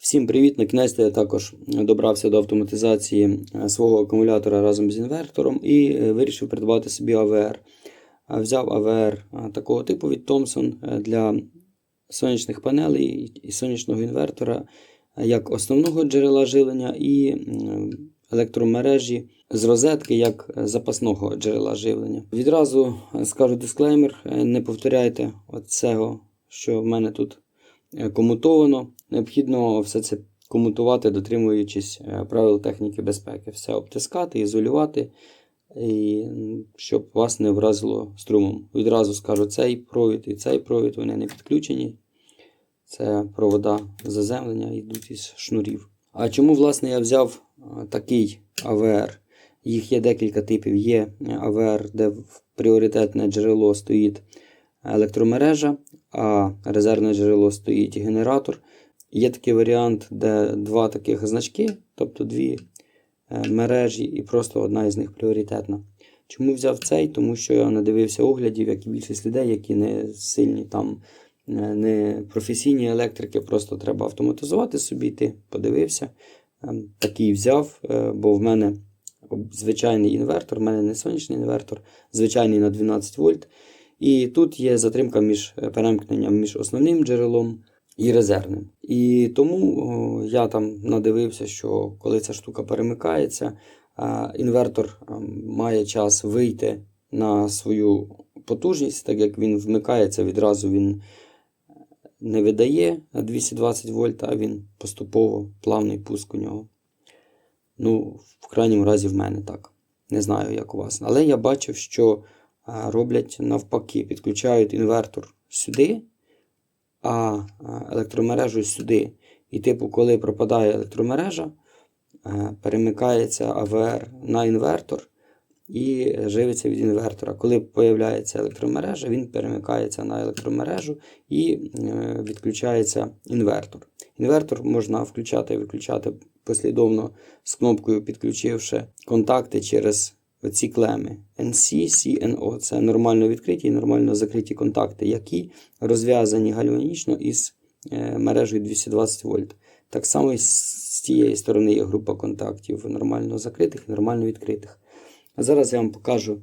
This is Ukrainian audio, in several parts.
Всім привіт! На кінець я також добрався до автоматизації е, свого акумулятора разом з інвертором і е, вирішив придбати собі АВР. Взяв АВР такого типу від Thomson е, для сонячних панелей і сонячного інвертора як основного джерела живлення і електромережі з розетки як запасного джерела живлення. Відразу скажу дисклеймер: не повторяйте оцього, що в мене тут комутовано. Необхідно все це комутувати, дотримуючись е, правил техніки безпеки. Все обтискати, ізолювати, і, щоб вас не вразило струмом. Відразу скажу, цей провід і цей провід вони не підключені. Це провода заземлення йдуть із шнурів. А чому, власне, я взяв е, такий АВР? Їх є декілька типів. Є е, АВР, де в пріоритетне джерело стоїть електромережа, а резервне джерело стоїть генератор. Є такий варіант, де два таких значки, тобто дві е, мережі, і просто одна із них пріоритетна. Чому взяв цей? Тому що я надивився оглядів, як і більшість людей, які не сильні там, е, не професійні електрики, просто треба автоматизувати собі. Ти подивився. Ем, Такий взяв, е, бо в мене звичайний інвертор, в мене не сонячний інвертор, звичайний на 12 вольт. І тут є затримка між е, перемкненням між основним джерелом і резервним. І тому я там надивився, що коли ця штука перемикається, інвертор має час вийти на свою потужність, так як він вмикається, відразу він не видає 220 вольт, а він поступово плавний пуск у нього. Ну, в крайньому разі в мене так. Не знаю, як у вас. Але я бачив, що роблять навпаки, підключають інвертор сюди, а електромережу сюди. І, типу, коли пропадає електромережа, е, перемикається АВР на інвертор і живиться від інвертора. Коли появляється електромережа, він перемикається на електромережу і е, відключається інвертор. Інвертор можна включати і виключати послідовно з кнопкою, підключивши контакти через оці клеми NC, CNO. Це нормально відкриті і нормально закриті контакти, які розв'язані гальванічно із е, мережею 220 вольт. Так само і з цієї сторони є група контактів нормально закритих і нормально відкритих. А зараз я вам покажу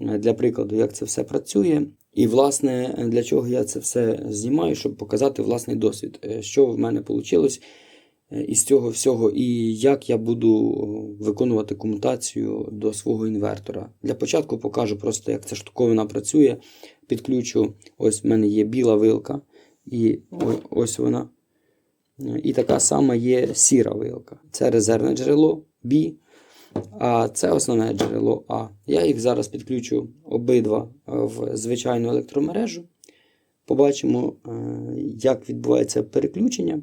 е, для прикладу, як це все працює. І, власне, для чого я це все знімаю, щоб показати власний досвід, е, що в мене вийшло із цього всього, і як я буду е, виконувати комутацію до свого інвертора. Для початку покажу просто, як ця штуковина працює. Підключу, ось в мене є біла вилка, і ось вона. І така сама є сіра вилка. Це резервне джерело B, а це основне джерело А. Я їх зараз підключу обидва в звичайну електромережу. Побачимо, е, як відбувається переключення.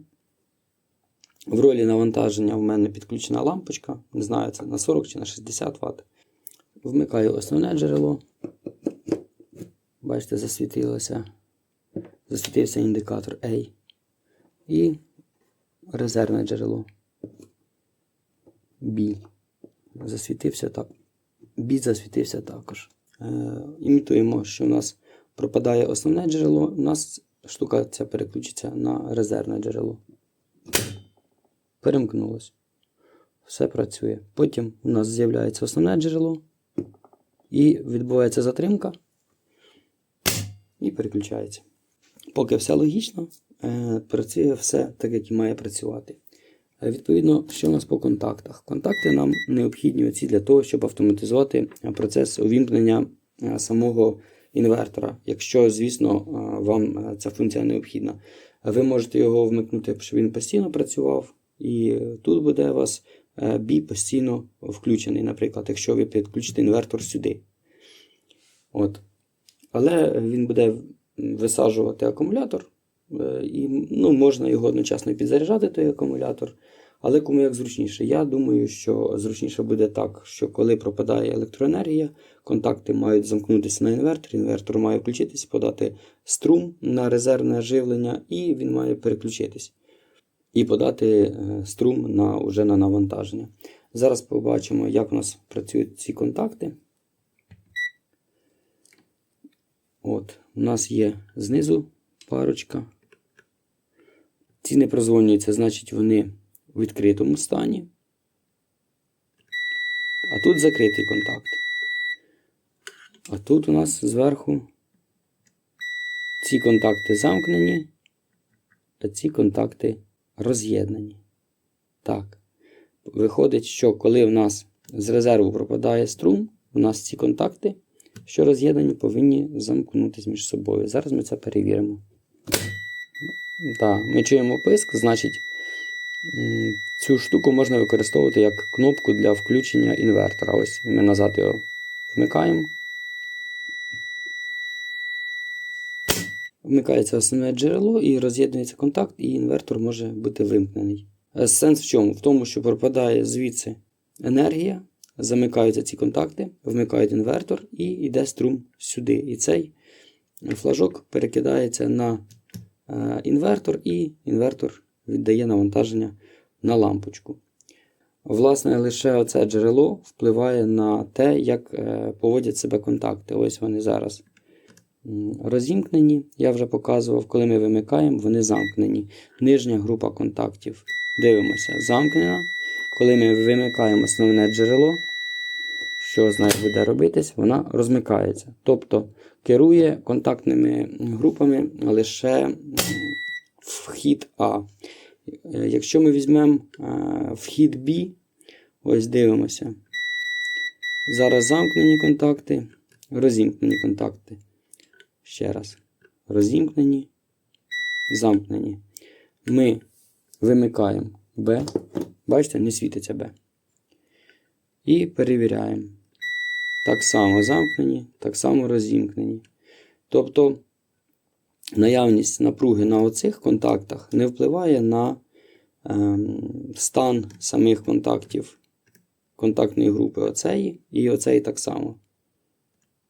В ролі навантаження в мене підключена лампочка. Не знаю, це на 40 чи на 60 Вт. Вмикаю основне джерело. Бачите, засвітилося. Засвітився індикатор A. І резервне джерело. B. Засвітився так. B засвітився також. Е, імітуємо, що у нас пропадає основне джерело, у нас штука ця переключиться на резервне джерело. Перемкнулось. Все працює. Потім у нас з'являється основне джерело. І відбувається затримка. І переключається. Поки все логічно, е, працює все так, як і має працювати. Е, Відповідно, що у нас по контактах? Контакти нам необхідні оці для того, щоб автоматизувати е, процес увімкнення самого інвертора, якщо, звісно, вам ця функція необхідна. Ви можете його вмикнути, щоб він постійно працював, і тут буде у вас е, бій постійно включений, наприклад, якщо ви підключите інвертор сюди. От. Але він буде висаджувати акумулятор, е, і ну, можна його одночасно підзаряджати, той акумулятор. Але кому як зручніше. Я думаю, що зручніше буде так, що коли пропадає електроенергія, контакти мають замкнутися на інвертор, інвертор має включитись, подати струм на резервне живлення, і він має переключитись і подати е, струм на, уже на навантаження. Зараз побачимо, як у нас працюють ці контакти. От, у нас є знизу парочка. Ці не прозвонюються, значить вони у відкритому стані. А тут закритий контакт. А тут у нас зверху ці контакти замкнені, а ці контакти роз'єднані. Так. Виходить, що коли в нас з резерву пропадає струм, у нас ці контакти, що роз'єднані, повинні замкнутися між собою. Зараз ми це перевіримо. Так, ми чуємо писк, значить, цю штуку можна використовувати як кнопку для включення інвертора. Ось ми назад його вмикаємо. Вмикається основне джерело і роз'єднується контакт, і інвертор може бути вимкнений. Е, Сенс в чому? В тому, що пропадає звідси енергія, замикаються ці контакти, вмикають інвертор і йде струм сюди. І цей флажок перекидається на е, інвертор, і інвертор віддає навантаження на лампочку. Власне, лише оце джерело впливає на те, як е, поводять себе контакти. Ось вони зараз розімкнені. Я вже показував, коли ми вимикаємо, вони замкнені. Нижня група контактів. Дивимося, замкнена. Коли ми вимикаємо основне джерело, що з буде робитись, вона розмикається. Тобто керує контактними групами лише вхід А. Е, Якщо ми візьмемо е, вхід B, ось дивимося. Зараз замкнені контакти, розімкнені контакти. Ще раз. Розімкнені, замкнені. Ми вимикаємо B. Бачите, не світиться B. І перевіряємо. Так само замкнені, так само розімкнені. Тобто наявність напруги на оцих контактах не впливає на ем, стан самих контактів контактної групи оцеї і оцеї так само.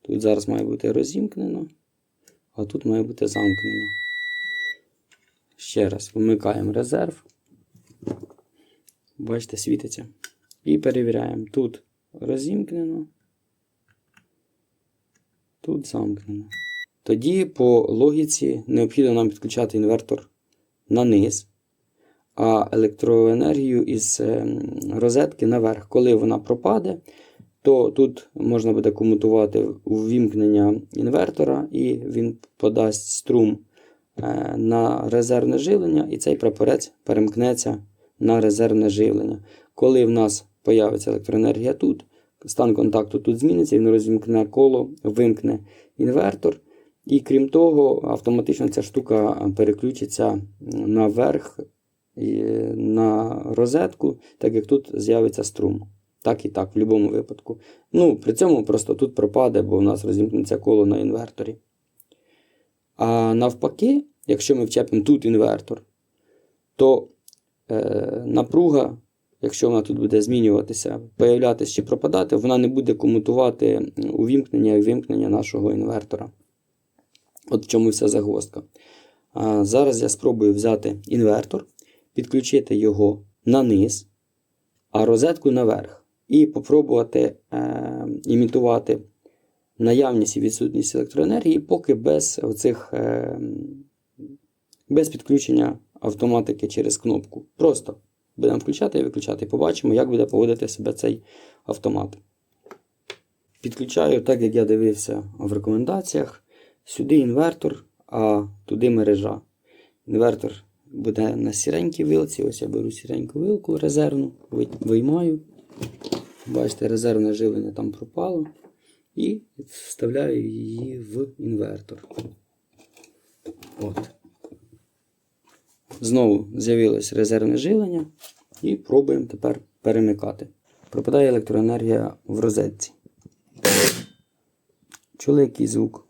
Тут зараз має бути розімкнено, а тут має бути замкнено. Ще раз вмикаємо резерв. Бачите, світиться. І перевіряємо. Тут розімкнено, тут замкнено. Тоді по логіці необхідно нам підключати інвертор на низ, а електроенергію із ем, розетки наверх. Коли вона пропаде, то тут можна буде комутувати увімкнення інвертора, і він подасть струм е, на резервне живлення, і цей прапорець перемкнеться на резервне живлення. Коли в нас появиться електроенергія тут, стан контакту тут зміниться, він розімкне коло, вимкне інвертор. І крім того, автоматично ця штука переключиться наверх на розетку, так як тут з'явиться струм. Так і так, в будь-якому випадку. Ну, При цьому просто тут пропаде, бо у нас розімкнеться коло на інверторі. А навпаки, якщо ми вчепимо тут інвертор, то е, напруга, якщо вона тут буде змінюватися, появлятися чи пропадати, вона не буде комутувати увімкнення і вимкнення нашого інвертора. От в чому вся загвоздка. А, зараз я спробую взяти інвертор, підключити його на низ, а розетку наверх. І попробувати е, імітувати наявність і відсутність електроенергії, поки без оцих, е, без підключення автоматики через кнопку. Просто будемо включати і виключати. Побачимо, як буде поводити себе цей автомат. Підключаю, так як я дивився в рекомендаціях, сюди інвертор, а туди мережа. Інвертор буде на сіренькій вилці. Ось я беру сіреньку вилку резервну, виймаю. Бачите, резервне живлення там пропало. І вставляю її в інвертор. От. Знову з'явилось резервне живлення. І пробуємо тепер перемикати. Пропадає електроенергія в розетці. Чули який звук?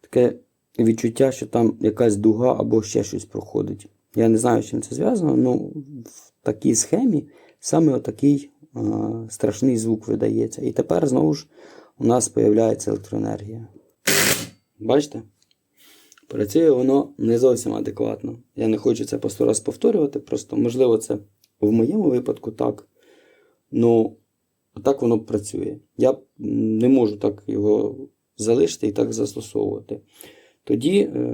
Таке відчуття, що там якась дуга або ще щось проходить. Я не знаю, з чим це зв'язано, але в такій схемі саме отакий страшний звук видається. І тепер знову ж у нас з'являється електроенергія. Бачите? Працює воно не зовсім адекватно. Я не хочу це по сто раз повторювати, просто можливо, це в моєму випадку так. Ну, так воно працює. Я не можу так його залишити і так застосовувати. Тоді е,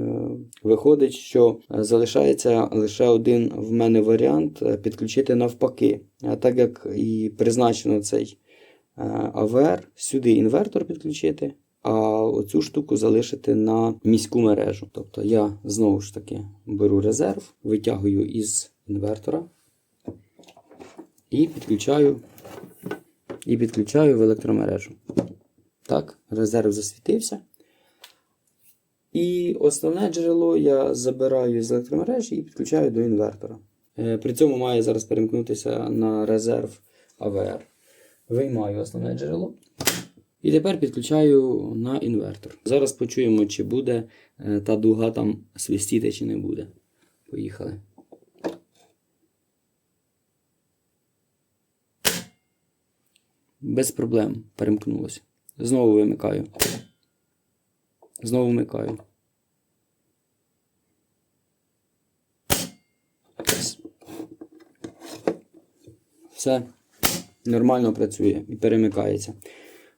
виходить, що залишається лише один в мене варіант е, підключити навпаки. Так як і призначено цей е, АВР, сюди інвертор підключити, а оцю штуку залишити на міську мережу. Тобто я знову ж таки беру резерв, витягую із інвертора і підключаю, і підключаю в електромережу. Так, резерв засвітився. І основне джерело я забираю з електромережі і підключаю до інвертора. Е, При цьому має зараз перемкнутися на резерв АВР. Виймаю основне джерело. І тепер підключаю на інвертор. Зараз почуємо, чи буде е, та дуга там свистіти, чи не буде. Поїхали. Без проблем перемкнулося. Знову вимикаю. Знову вмикаю. Все нормально працює і перемикається.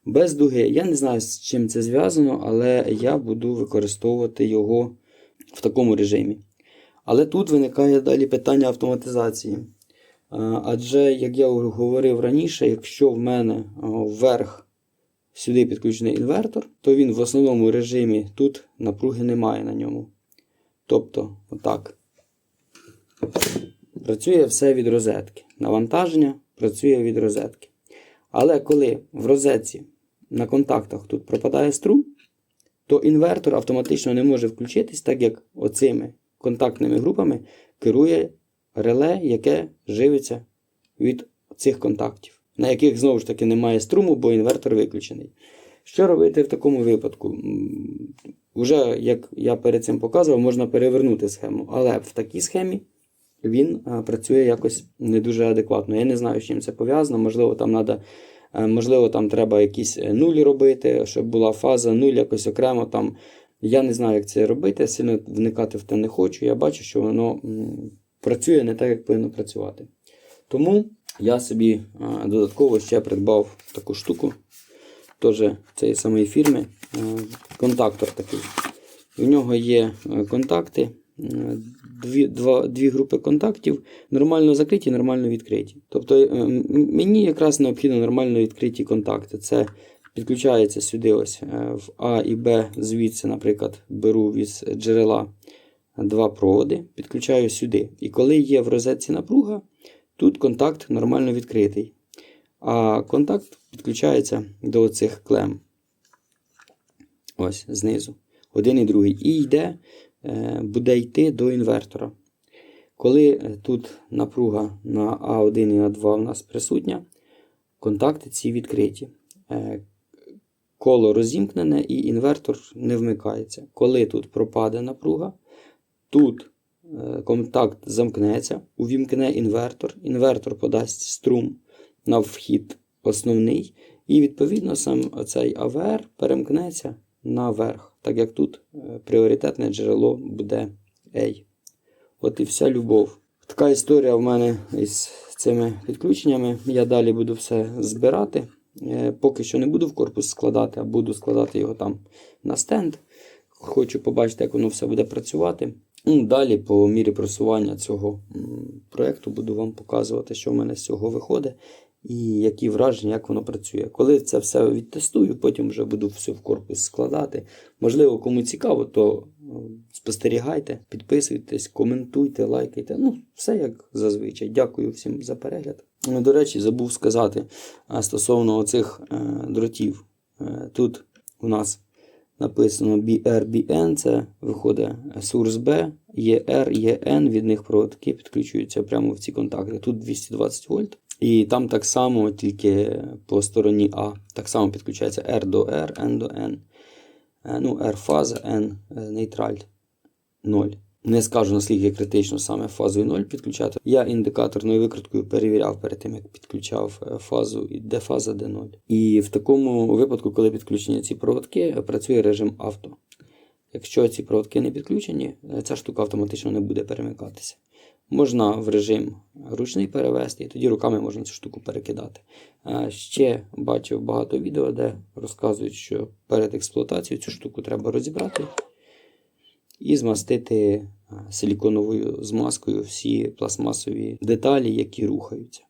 Без дуги. Я не знаю, з чим це зв'язано, але я буду використовувати його в такому режимі. Але тут виникає далі питання автоматизації. Адже, як я говорив раніше, якщо в мене вверх сюди підключений інвертор, то він в основному режимі тут напруги немає на ньому. Тобто, отак. Працює все від розетки. Навантаження працює від розетки. Але коли в розетці на контактах тут пропадає струм, то інвертор автоматично не може включитись, так як оцими контактними групами керує реле, яке живиться від цих контактів, на яких знову ж таки немає струму, бо інвертор виключений. Що робити в такому випадку? Уже, як я перед цим показував, можна перевернути схему, але в такій схемі він працює якось не дуже адекватно. Я не знаю, з чим це пов'язано. Можливо, там надо, е, можливо, там треба якісь е, нулі робити, щоб була фаза нуль якось окремо. Там. Я не знаю, як це робити, сильно вникати в те не хочу. Я бачу, що воно працює не так, як повинно працювати. Тому я собі додатково ще придбав таку штуку. Теж цієї самої фірми. е, Контактор такий. В нього є е, контакти, е, дві, два, дві групи контактів, нормально закриті, нормально відкриті. Тобто е, мені якраз необхідно нормально відкриті контакти. Це підключається сюди ось е, в А і Б, звідси, наприклад, беру від джерела два проводи, підключаю сюди. І коли є в розетці напруга, тут контакт нормально відкритий. А контакт підключається до цих клем. Ось знизу. Один і другий. І йде, буде йти до інвертора. Коли е, тут напруга на А1 і А2 у нас присутня, контакти ці відкриті. Е, Коло розімкнене і інвертор не вмикається. Коли тут пропаде напруга, тут е, контакт замкнеться, увімкне інвертор, інвертор подасть струм на вхід основний, і відповідно сам оцей АВР перемкнеться наверх, так як тут е, пріоритетне джерело буде A. От і вся любов. Така історія в мене із цими підключеннями. Я далі буду все збирати. Е, Поки що не буду в корпус складати, а буду складати його там на стенд. Хочу побачити, як воно все буде працювати. Ну, Далі, по мірі просування цього проєкту, буду вам показувати, що в мене з цього виходить і які враження, як воно працює. Коли це все відтестую, потім вже буду все в корпус складати. Можливо, кому цікаво, то е, спостерігайте, підписуйтесь, коментуйте, лайкайте. Ну, все як зазвичай. Дякую всім за перегляд. Ну, До речі, забув сказати стосовно оцих е, дротів. Е, тут у нас написано BRBN, це виходить Source B, ER, EN, від них проводки підключуються прямо в ці контакти. Тут 220 вольт. І там так само, тільки по стороні А, так само підключається R до R, N до N. Е, Ну, R фаза, N е, нейтраль 0. Не скажу, наскільки критично саме фазою 0 підключати. Я індикаторною викруткою перевіряв перед тим, як підключав е, фазу, де фаза, де 0. І в такому випадку, коли підключені ці проводки, працює режим авто. Якщо ці проводки не підключені, ця штука автоматично не буде перемикатися. Можна в режим ручний перевести, і тоді руками можна цю штуку перекидати. Ще бачив багато відео, де розказують, що перед експлуатацією цю штуку треба розібрати і змастити силіконовою змазкою всі пластмасові деталі, які рухаються.